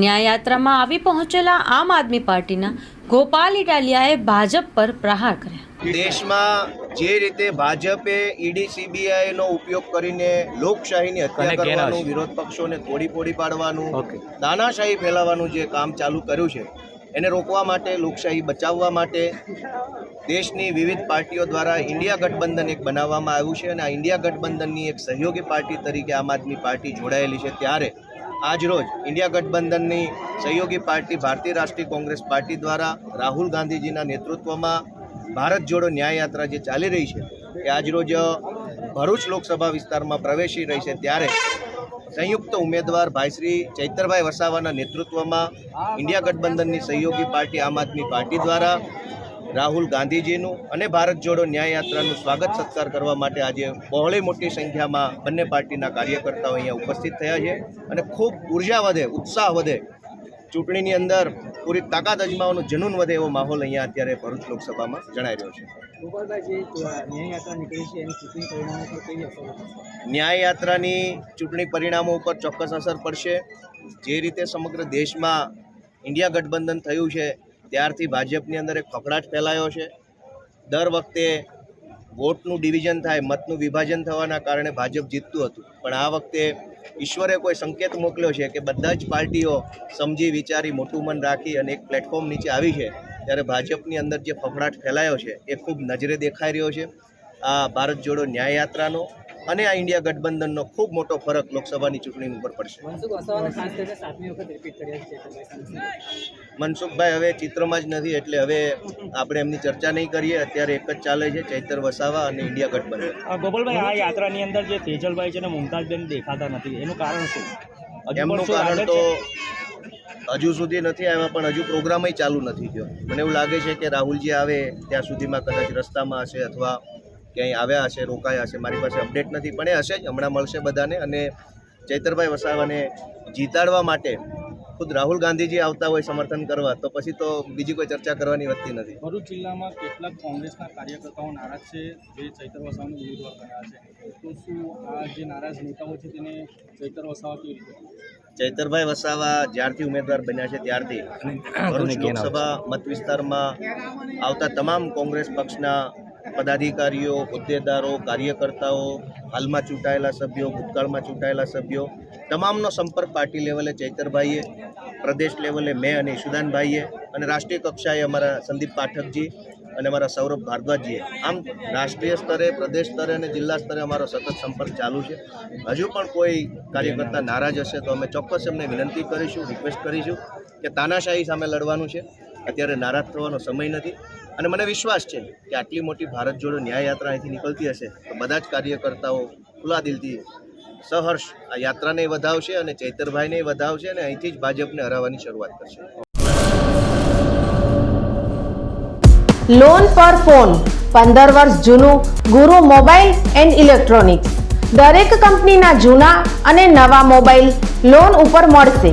ન્યાયયાત્રામાં આવી પહોંચેલા આમ આદમી પાર્ટીના ગોપાલ ઇટાલિયાએ ભાજપ પર પ્રહાર કર્યા. દેશમાં જે રીતે ભાજપે ઈડી સીબીઆઈ નો ઉપયોગ કરીને લોકશાહીની હત્યા કરવાનું વિરોધ પક્ષોને તોડી પોડી પાડવાનું. દાનાશાહી ફેલાવવાનું જે કામ ચાલુ કર્યું છે એને રોકવા માટે લોકશાહી બચાવવા માટે દેશની વિવિધ પાર્ટીઓ દ્વારા ઇન્ડિયા ગઠબંધન એક બનાવવામાં આવ્યું છે અને આ ઇન્ડિયા ગઠબંધનની એક સહયોગી પાર્ટી તરીકે આમ આદમી પાર્ટી જોડાયેલી છે. ત્યારે આજરોજ ઇન્ડિયા ગઠબંધનની સહયોગી પાર્ટી ભારતીય રાષ્ટ્રીય કોંગ્રેસ પાર્ટી દ્વારા રાહુલ ગાંધીજીના નેતૃત્વમાં ભારત જોડો ન્યાયયાત્રા જે ચાલી રહી છે, એ આજરોજ ભરૂચ લોકસભા વિસ્તારમાં પ્રવેશી રહી છે. ત્યારે સંયુક્ત ઉમેદવાર ભાઈ શ્રી ચૈતરભાઈ વસાવાના નેતૃત્વમાં ઇન્ડિયા ગઠબંધનની સહયોગી પાર્ટી આમ આદમી પાર્ટી દ્વારા રાહુલ ગાંધીજીનું અને ભારત જોડો ન્યાય યાત્રાનું સ્વાગત સત્કાર કરવા માટે આજે બહોળી મોટી સંખ્યામાં બંને પાર્ટીના કાર્યકર્તાઓ અહીંયા ઉપસ્થિત થયા છે અને ખૂબ ઊર્જા વધે ઉત્સાહ વધે. ચૂંટણીની અંદર પૂરી તાકાત અજમાવાનું જનૂન વધે એવો માહોલ અહીંયા અત્યારે ભરૂચ લોકસભામાં જણાઈ રહ્યો છે? ન્યાય યાત્રાની ચૂંટણી પરિણામો ઉપર ચોક્કસ અસર પડશે. જે રીતે સમગ્ર દેશમાં ઇન્ડિયા ગઠબંધન થયું છે ત્યારથી ભાજપની અંદર એક ફફડાટ ફેલાયો છે. દર વખતે વોટનું ડિવિઝન થાય, મતનું વિભાજન થવાના કારણે ભાજપ જીતતું હતું. પણ આ વખતે ઈશ્વરે કોઈ સંકેત મોકલ્યો છે કે બધા જ પાર્ટીઓ સમજી, વિચારી, મોટું મન રાખી અને એક પ્લેટફોર્મ નીચે આવી છે, ત્યારે ભાજપની અંદર જે ફફડાટ ફેલાયો છે એ ખૂબ નજરે દેખાઈ રહ્યો છે. આ ભારત જોડો ન્યાય યાત્રાનો અને આ ઇન્ડિયા ગઠબંધનનો ખૂબ મોટો ફરક લોકસભાની ચૂંટણી ઉપર પડશે. મનસુખભાઈ હવે ચિત્રમાં જ નથી એટલે હવે આપણે એમની ચર્ચા નહીં કરીએ. અત્યારે એક જ ચાલે છે ચૈતર વસાવા અને ઇન્ડિયા ગઠબંધન. ગોપાલભાઈ આ યાત્રાની અંદર જે તેજલભાઈ છે ને મુમતાજબેન દેખાતા નથી એનું કારણ શું? એમનું કારણ તો હજુ સુધી નથી આવ્યા પણ હજુ પ્રોગ્રામય ચાલુ નથી થયો. મને એવું લાગે છે કે રાહુલજી આવે ત્યાં સુધીમાં કદાચ રસ્તામાં હશે અથવા ક્યાંય આવ્યા હશે રોકાયા હશે મારી પાસે અપડેટ નથી પણ એ હશે જ. હમણાં મળશે બધાને અને ચૈતરભાઈ વસાવાને જીતાડવા માટે ખુદ રાહુલ ગાંધીજી આવતા હોય સમર્થન કરવા તો પછી તો બીજી કોઈ ચર્ચા કરવાની વધતી નથી. ભરૂચ જિલ્લામાં કેટલાક કોંગ્રેસના કાર્યકર્તાઓ નારાજ છે જે ચૈતર વસાવાનો ઉમેદવાર કર્યા છે. તો શું આ જે નારાજ નેતાઓ છે તેને ચૈતર વસાવા કેવી રીતે? ચૈતરભાઈ વસાવા જ્યારથી ઉમેદવાર બન્યા છે ત્યારથી ભરૂચ લોકસભા મત વિસ્તારમાં આવતા તમામ કોંગ્રેસ પક્ષના પદાધિકારીઓ, હોદ્દેદારો, કાર્યકર્તાઓ, હાલમાં ચૂંટાયેલા સભ્યો, ભૂતકાળમાં ચૂંટાયેલા સભ્યો, તમામનો સંપર્ક પાર્ટી લેવલે ચૈતરભાઈએ, પ્રદેશ લેવલે મેં અને ઈશુદાનભાઈએ અને રાષ્ટ્રીય કક્ષાએ અમારા સંદીપ પાઠકજી અને અમારા સૌરભ ભારદ્વાજજીએ. આમ રાષ્ટ્રીય સ્તરે, પ્રદેશ સ્તરે અને જિલ્લા સ્તરે અમારો સતત સંપર્ક ચાલુ છે. હજુ પણ કોઈ કાર્યકર્તા નારાજ હશે તો અમે ચોક્કસ એમને વિનંતી કરીશું, રિક્વેસ્ટ કરીશું. કે તાનાશાહી સામે લડવાનું છે. અત્યારે નારાજ થવાનો સમય નથી. અને મને વિશ્વાસ છે કે આટલી મોટી ભારત જોડો ન્યાય યાત્રા અહીંથી નીકળતી હશે તો બધા જ કાર્યકર્તાઓ ખુલ્લા દિલથી સહર્ષ આ યાત્રાને વધાવશે અને ચૈતરભાઈને વધાવશે અને અહીંથી જ ભાજપને હરાવવાની શરૂઆત કરશે. લોન પર ફોન પંદર વર્ષ જૂનું, ગુરુ મોબાઈલ એન્ડ ઇલેક્ટ્રોનિક્સ. દરેક કંપનીના જૂના અને નવા મોબાઈલ લોન ઉપર મળશે.